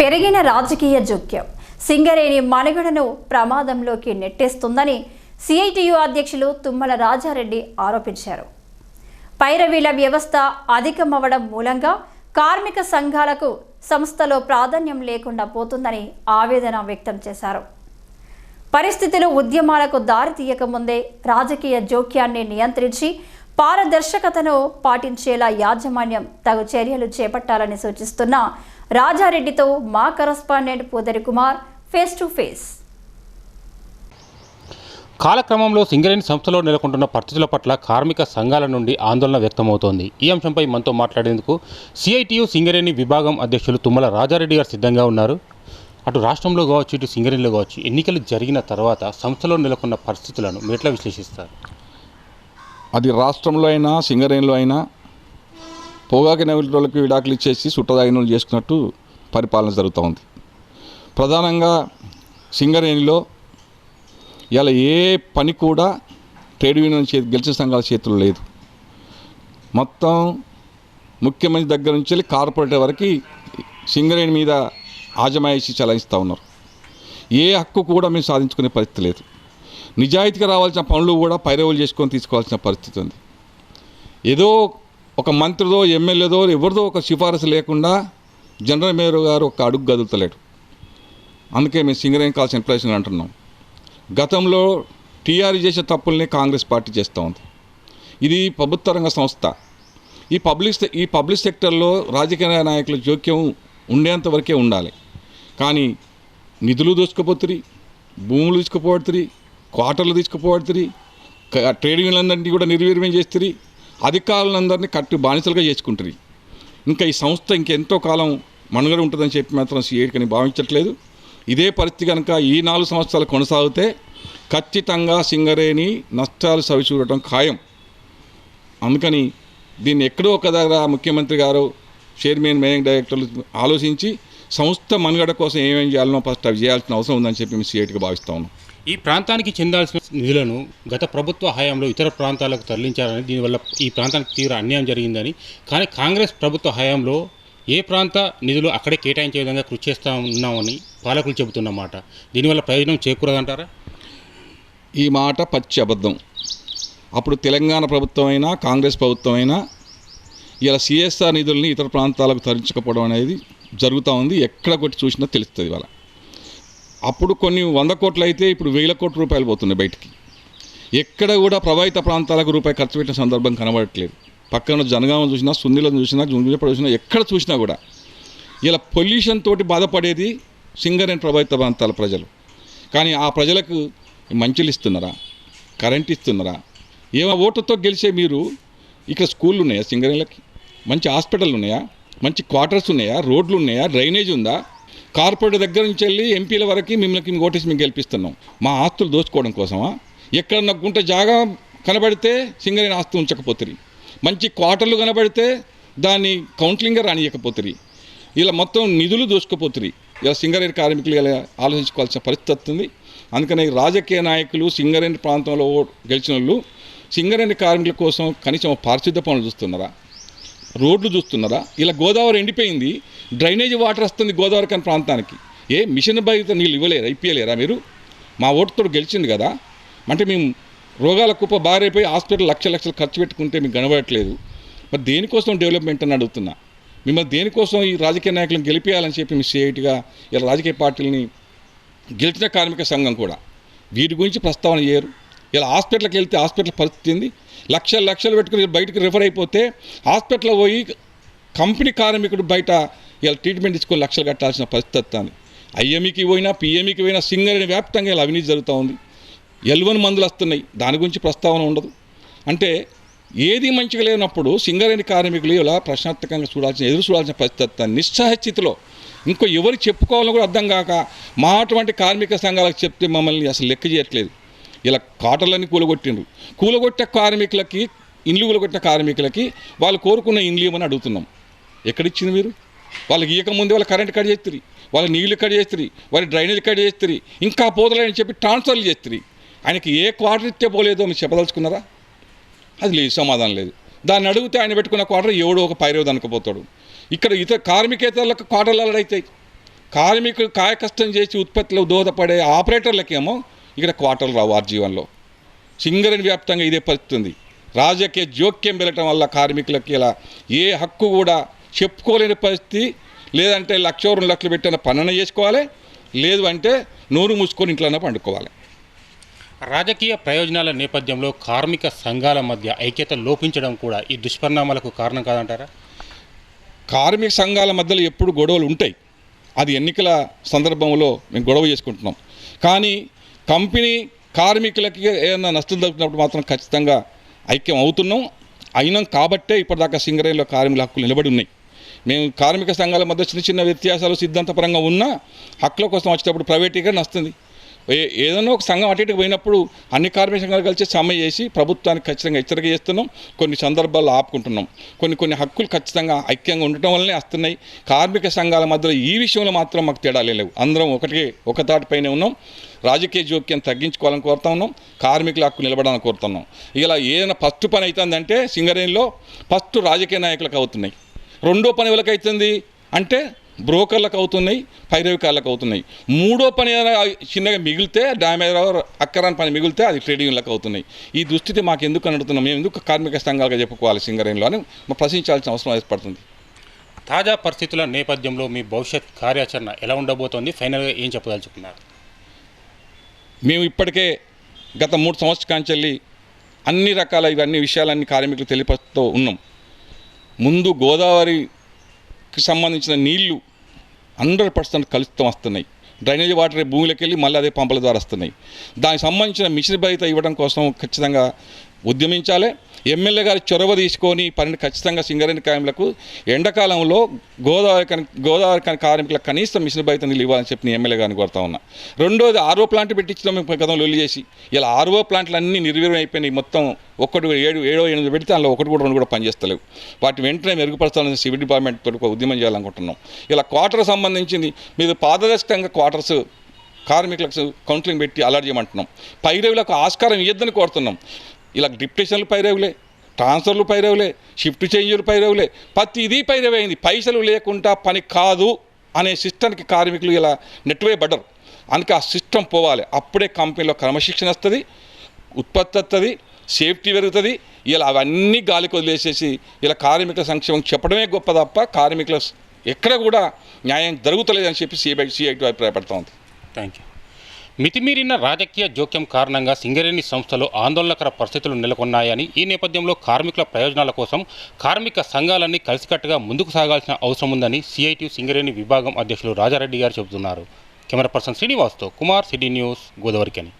పెరిగిన రాజకీయ జోక్యం. సింగరేణి మనుగడను ప్రమాదంలోకి నెట్టేస్తుందని సిఐటియు అధ్యక్షులు తుమ్మల రాజారెడ్డి ఆరోపించారు. పైరవీల వ్యవస్థ అధికమవడం మూలంగా కార్మిక సంఘాలకు సంస్థలో ప్రాధాన్యం లేకుండా పోతుందని ఆవేదన వ్యక్తం చేశారు. పరిస్థితులు ఉద్యమాలకు దారి తీయకముందే రాజకీయ జోక్యాన్ని నియంత్రించి పారదర్శకతను పాటించేలా యాజమాన్యం తగు చర్యలు చేపట్టాలని సూచిస్తున్న రాజారెడ్డితో మా correspondent Pudari Kumar face to face. కాలక్రమంలో సింగరేణి సంస్థలో నెలకొంటున్న పరిస్థితుల పట్ల కార్మిక సంఘాల నుండి ఆందోళన వ్యక్తమవుతోంది. ఈ అంశంపై మనతో మాట్లాడేందుకు సిఐటియు సింగరేణి విభాగం అధ్యక్షులు తుమ్మల రాజారెడ్డి గారు సిద్ధంగా ఉన్నారు. అటు రాష్ట్రంలో కావచ్చు ఇటు సింగరేణిలో కావచ్చు ఎన్నికలు జరిగిన తర్వాత సంస్థలో నెలకొన్న పరిస్థితులను మీరు ఎట్లా విశ్లేషిస్తారు. అది రాష్ట్రంలో అయినా సింగరేణిలో అయినా పొగాకు నవిలకి విడాకులు ఇచ్చేసి సుట్టదాగిన చేసుకున్నట్టు పరిపాలన జరుగుతూ ఉంది. ప్రధానంగా సింగరేణిలో ఇలా ఏ పని కూడా ట్రేడ్ యూనియన్ చేతి గెలిచిన సంఘాల చేతుల్లో లేదు. మొత్తం ముఖ్యమంత్రి దగ్గర నుంచి వెళ్ళి కార్పొరేట్ వరకు సింగరేణి మీద ఆజమాయిషి చలాయిస్తూ ఉన్నారు. ఏ హక్కు కూడా మేము సాధించుకునే పరిస్థితి లేదు. నిజాయితీగా రావాల్సిన పనులు కూడా పైరవులు చేసుకొని తీసుకోవాల్సిన పరిస్థితి ఉంది. ఏదో ఒక మంత్రిదో ఎమ్మెల్యేదో ఎవరిదో ఒక సిఫారసు లేకుండా జనరల్ మేయర్ గారు ఒక అడుగు గదులుతలేడు. అందుకే మేము సింగరేం కాల్సిన ఎంప్లాయీస్ అంటున్నాం. గతంలో టీఆర్ చేసే తప్పుల్ని కాంగ్రెస్ పార్టీ చేస్తూ ఉంది. ఇది ప్రభుత్వ రంగ సంస్థ. ఈ పబ్లిక్ ఈ పబ్లిక్ సెక్టర్లో రాజకీయ నాయకుల జోక్యం ఉండేంత వరకే ఉండాలి. కానీ నిధులు దోచుకుపోతురి భూములు తీసుకుపోతుంది క్వార్టర్లు తీసుకుపోతుంది ట్రేడ్ యూనియన్లందరినీ కూడా నిర్వీర్యం చేస్తుంది అధికారులందరినీ కట్టు బానిసలుగా చేసుకుంటుంది ఇంకా ఈ సంస్థ ఇంకెంతో కాలం మనుగడ ఉంటుందని చెప్పి మాత్రం సీఏడికని భావించట్లేదు. ఇదే పరిస్థితి కనుక ఈ నాలుగు సంవత్సరాలు కొనసాగితే ఖచ్చితంగా సింగరేణి నష్టాలు సవిచూడటం ఖాయం. అందుకని దీన్ని ఎక్కడో ఒక దగ్గర ముఖ్యమంత్రి గారు చైర్మన్ మేనేజింగ్ డైరెక్టర్లు ఆలోచించి సంస్థ మనుగడ కోసం ఏమేం చేయాలనో ఫస్ట్ అవి చేయాల్సిన అవసరం ఉందని చెప్పి మేము సిఐటికి భావిస్తా ఉన్నాం. ఈ ప్రాంతానికి చెందాల్సిన నిధులను గత ప్రభుత్వ హయాంలో ఇతర ప్రాంతాలకు తరలించారని దీనివల్ల ఈ ప్రాంతానికి తీవ్ర అన్యాయం జరిగిందని కానీ కాంగ్రెస్ ప్రభుత్వ హయాంలో ఏ ప్రాంత నిధులు అక్కడే కేటాయించే విధంగా కృషి చేస్తా ఉన్నామని పాలకులు చెబుతున్నమాట. దీనివల్ల ప్రయోజనం చేకూరదంటారా? ఈ మాట పచ్చి అబద్ధం. అప్పుడు తెలంగాణ ప్రభుత్వం అయినా కాంగ్రెస్ ప్రభుత్వం అయినా ఇలా సిఎస్ఆర్ నిధుల్ని ఇతర ప్రాంతాలకు తరలించకపోవడం అనేది జరుగుతూ ఉంది. ఎక్కడ కొట్టి చూసినా తెలుస్తుంది ఇవాళ. అప్పుడు కొన్ని వంద కోట్లు అయితే ఇప్పుడు వేల కోట్ల రూపాయలు పోతున్నాయి బయటికి. ఎక్కడ కూడా ప్రభావిత ప్రాంతాలకు రూపాయి ఖర్చు పెట్టిన సందర్భం కనబడట్లేదు. పక్కన జనగామ చూసినా సుందిలను చూసినా జుంజుపడి చూసినా ఎక్కడ చూసినా కూడా. ఇలా పొల్యూషన్ తోటి బాధపడేది సింగరేణి ప్రభావిత ప్రాంతాల ప్రజలు. కానీ ఆ ప్రజలకు మంచులు ఇస్తున్నారా? కరెంట్ ఇస్తున్నారా? ఏమో ఓటుతో గెలిచే మీరు ఇక్కడ స్కూళ్ళు ఉన్నాయా సింగరేణిలకి? మంచి హాస్పిటల్ ఉన్నాయా? మంచి క్వార్టర్స్ ఉన్నాయా? రోడ్లు ఉన్నాయా? డ్రైనేజ్ ఉందా? కార్పొరేట్ దగ్గర నుంచి వెళ్ళి ఎంపీల వరకు మిమ్మల్ని ఓటేసి మేము గెలిపిస్తున్నాం. మా ఆస్తులు దోచుకోవడం కోసమా? ఎక్కడన్నా గుంట జాగా కనబడితే సింగరేణి ఆస్తి ఉంచకపోతుంది మంచి క్వార్టర్లు కనబడితే దాన్ని కౌంటిలింగ్గా రానియకపోతుంది ఇలా మొత్తం నిధులు దోచుకుపోతుంది ఇలా సింగరేణి కార్మికులు ఇలా ఆలోచించుకోవాల్సిన పరిస్థితి వస్తుంది. అందుకని రాజకీయ నాయకులు సింగరేణి ప్రాంతంలో ఓ- గెలిచిన వాళ్ళు సింగరేణి కార్మికుల కోసం కనీసం పారిశుద్ధ పనులు చూస్తున్నారా? రోడ్లు చూస్తున్నారా? ఇలా గోదావరి ఎండిపోయింది. డ్రైనేజ్ వాటర్ వస్తుంది గోదావరి కాని ప్రాంతానికి. ఏ మిషన్ బాధిత నీళ్ళు ఇవ్వలేరా ఇప్పియలేరా మీరు? మా ఓటుతో గెలిచింది కదా. అంటే మేము రోగాల కుప్ప బారైపోయి హాస్పిటల్ లక్ష లక్షలు ఖర్చు పెట్టుకుంటే మీకు కనబడట్లేదు. మరి దేనికోసం డెవలప్మెంట్ అని అడుగుతున్నా? మిమ్మల్ని దేనికోసం ఈ రాజకీయ నాయకులను గెలిపేయాలని చెప్పి మీ సిఐటిగా ఇలా రాజకీయ పార్టీలని గెలిచిన కార్మిక సంఘం కూడా. వీటి గురించి ప్రస్తావన చేయరు ఇలా హాస్పిటల్కి వెళ్తే హాస్పిటల్ పరిస్థితి ఏంది? లక్షలు లక్షలు పెట్టుకుని బయటకు రిఫర్ అయిపోతే హాస్పిటల్ పోయి కంపెనీ కార్మికుడు బయట ఇలా ట్రీట్మెంట్ ఇచ్చుకొని లక్షలు కట్టాల్సిన పరిస్థితి వస్తుంది. ఐఎంఈకి పోయినా పిఎంఈకి పోయినా సింగరేణి వ్యాప్తంగా ఇలా అవినీతి జరుగుతూ ఉంది. ఎల్వన్ మందులు వస్తున్నాయి. దాని గురించి ప్రస్తావన ఉండదు. అంటే ఏది మంచిగా లేనప్పుడు సింగరేణి కార్మికులు ఇలా ప్రశ్నార్థకంగా చూడాల్సిన ఎదురు చూడాల్సిన పరిస్థితి నిస్సహస్థితిలో స్థితిలో ఇంకో ఎవరు చెప్పుకోవాలో కూడా అర్థం కాక మా అటువంటి కార్మిక సంఘాలకు చెప్తే మమ్మల్ని అసలు లెక్క చేయట్లేదు. ఇలా కాటర్లన్నీ కూలగొట్టిండ్రు. కూలగొట్టే కార్మికులకి ఇండ్లు కూలగొట్టిన కార్మికులకి వాళ్ళు కోరుకున్న ఇండ్లు ఇవ్వమని అడుగుతున్నాం. ఎక్కడిచ్చింది మీరు? వాళ్ళకి ఇవ్వకముందే వాళ్ళ కరెంట్ కట్ చేస్తుంది వాళ్ళ నీళ్ళు కట్ చేస్తుంది వాళ్ళ డ్రైనేజ్ కట్ చేస్తుంది ఇంకా పోదలని చెప్పి ట్రాన్స్ఫర్లు చేస్తుంది ఆయనకి ఏ క్వార్టర్ ఇస్తే పోలేదో మీరు చెప్పదలుచుకున్నారా? అది లేదు సమాధానం లేదు. దాన్ని అడిగితే ఆయన పెట్టుకున్న క్వార్టర్ ఎవడో ఒక పైరవది అనుకుపోతాడు ఇక్కడ ఇతర కార్మికేతరులకు క్వార్టర్లు అవుతాయి. కార్మికులు కాయకష్టం చేసి ఉత్పత్తిలో దోహదపడే ఆపరేటర్లకేమో ఇక్కడ క్వార్టర్లు రావు ఆర్జీవన్లో. సింగరేణి వ్యాప్తంగా ఇదే పరిస్థితి ఉంది రాజకీయ జోక్యం పెరగటం వల్ల కార్మికులకి ఇలా ఏ హక్కు కూడా చెప్పుకోలేని పరిస్థితి. లేదంటే లక్ష రెండు లక్షలు పెట్టిన పనున చేసుకోవాలి. లేదు అంటే నోరు మూసుకొని ఇంట్లోనే పండుకోవాలి. రాజకీయ ప్రయోజనాల నేపథ్యంలో కార్మిక సంఘాల మధ్య ఐక్యత లోపించడం కూడా ఈ దుష్పరిణామాలకు కారణం కాదంటారా? కార్మిక సంఘాల మధ్యలో ఎప్పుడు గొడవలు ఉంటాయి. అది ఎన్నికల సందర్భంలో మేము గొడవ చేసుకుంటున్నాం. కానీ కంపెనీ కార్మికులకి ఏదైనా నష్టం జరుగుతున్నప్పుడు మాత్రం ఖచ్చితంగా ఐక్యం అవుతున్నాం. అయినాం కాబట్టే ఇప్పటిదాకా సింగరేణిలో కార్మికుల హక్కులు నిలబడి ఉన్నాయి. మేము కార్మిక సంఘాల మధ్య చిన్న చిన్న వ్యత్యాసాలు సిద్ధాంతపరంగా ఉన్నా హక్కుల కోసం వచ్చేటప్పుడు ప్రైవేటీకరణ వస్తుంది ఏదైనా ఒక సంఘం అటు ఇటు పోయినప్పుడు అన్ని కార్మిక సంఘాలు కలిసి సమ్మె చేసి ప్రభుత్వానికి ఖచ్చితంగా హెచ్చరిక చేస్తున్నాం. కొన్ని సందర్భాల్లో ఆపుకుంటున్నాం. కొన్ని కొన్ని హక్కులు ఖచ్చితంగా ఐక్యంగా ఉండటం వల్లనే వస్తున్నాయి. కార్మిక సంఘాల మధ్యలో ఈ విషయంలో మాత్రం మాకు తేడాలే లేవు. అందరం ఒకటి ఒక తాటిపైనే ఉన్నాం. రాజకీయ జోక్యం తగ్గించుకోవాలని కోరుతా ఉన్నాం కార్మికుల హక్కు నిలబడాలని కోరుతున్నాం ఇలా ఏదైనా ఫస్ట్ పని అవుతుందంటే సింగరేణిలో ఫస్ట్ రాజకీయ నాయకులకు అవుతున్నాయి. రెండో పని ఎవరికి అవుతుంది అంటే బ్రోకర్లకు అవుతున్నాయి పైరవికారులకు అవుతున్నాయి. మూడో పని చిన్నగా మిగిలితే డ్యామేజ్ అక్కరాని పని మిగిలితే అది ట్రేడింగ్లకు అవుతున్నాయి. ఈ దుస్థితి మాకు ఎందుకు అనుడుతున్నాం? మేము ఎందుకు కార్మిక సంఘాలుగా చెప్పుకోవాలి సింగరేణిలో అని ప్రశ్నించాల్సిన అవసరం ఏర్పడుతుంది. తాజా పరిస్థితుల నేపథ్యంలో మీ భవిష్యత్ కార్యాచరణ ఎలా ఉండబోతోంది? ఫైనల్గా ఏం చెప్పదలుచుకున్నారు? మేము ఇప్పటికే గత మూడు సంవత్సరాల అన్ని రకాల ఇవన్నీ విషయాలన్నీ కార్మికులు తెలియపరుస్తూ ఉన్నాం. ముందు గోదావరికి సంబంధించిన నీళ్ళు హండ్రెడ్ పర్సెంట్ కలుషితం వస్తున్నాయి. డ్రైనేజ్ వాటర్ భూమిలోకి వెళ్ళి మళ్ళీ అదే పంపుల ద్వారా వస్తున్నాయి. దానికి సంబంధించిన మిషన్ బయట ఇవ్వడం కోసం ఖచ్చితంగా ఉద్యమించాలి. ఎమ్మెల్యే గారి చొరవ తీసుకొని పని ఖచ్చితంగా సింగరేణి కార్మికులకు ఎండాకాలంలో గోదావరి కని గోదావరి కని కార్మికులకు కనీసం మిషన్ బయట నీళ్ళు ఇవ్వాలని చెప్పి నేను ఎమ్మెల్యే గారిని కోరుతా ఉన్నా. రెండోది ఆర్ఓ ప్లాంట్ పెట్టించడం మేము గతంలో లొల్లి చేసి. ఇలా ఆర్ఓ ప్లాంట్లు అన్నీ నిర్వీర్యం అయిపోయినాయి. మొత్తం ఒక్కటి ఏడు ఏడో ఎనిమిది పెడితే అందులో ఒకటి కూడా రెండు కూడా పనిచేస్తలేవు. వాటి వెంటనే మెరుగుపరచాలని సివిల్ డిపార్ట్మెంట్ తోటి ఉద్యమం చేయాలనుకుంటున్నాం. ఇలా క్వార్టర్ సంబంధించింది మీరు పారదర్శకంగా క్వార్టర్స్ కార్మికులకు కౌన్సిలింగ్ పెట్టి అలర్ట్ చేయమంటున్నాం. పైరవులకు ఆస్కారం ఇవ్వద్దని కోరుతున్నాం. ఇలా డిప్టేషన్లు పైరవులే ట్రాన్స్ఫర్లు పైరవులే షిఫ్ట్ చేంజ్లు పైరవులే ప్రతి ఇది పైరవైంది. అయింది పైసలు లేకుండా పని కాదు అనే సిస్టమ్కి కార్మికులు ఇలా నెట్వేయబడ్డరు అందుకే ఆ సిస్టమ్ పోవాలి. అప్పుడే కంపెనీలో క్రమశిక్షణ వస్తుంది ఉత్పత్తి వస్తుంది సేఫ్టీ పెరుగుతుంది. ఇలా అవన్నీ గాలికి వదిలేసేసి ఇలా కార్మికుల సంక్షేమం చెప్పడమే గొప్ప తప్ప కార్మికుల ఎక్కడ కూడా న్యాయం జరుగుతలేదని చెప్పి సిఐ సిఐటి అభిప్రాయపడుతుంది థ్యాంక్ యూ మితిమీరిన రాజకీయ జోక్యం కారణంగా సింగరేణి సంస్థలో ఆందోళనకర పరిస్థితులు నెలకొన్నాయని ఈ నేపథ్యంలో కార్మికుల ప్రయోజనాల కోసం కార్మిక సంఘాలన్నీ కలిసికట్టుగా ముందుకు సాగాల్సిన అవసరం ఉందని సిఐటి సింగరేణి విభాగం అధ్యక్షులు రాజారెడ్డి గారు చెబుతున్నారు. కెమెరా పర్సన్ శ్రీనివాస్తో కుమార్ సిటీ న్యూస్ గోదావరికని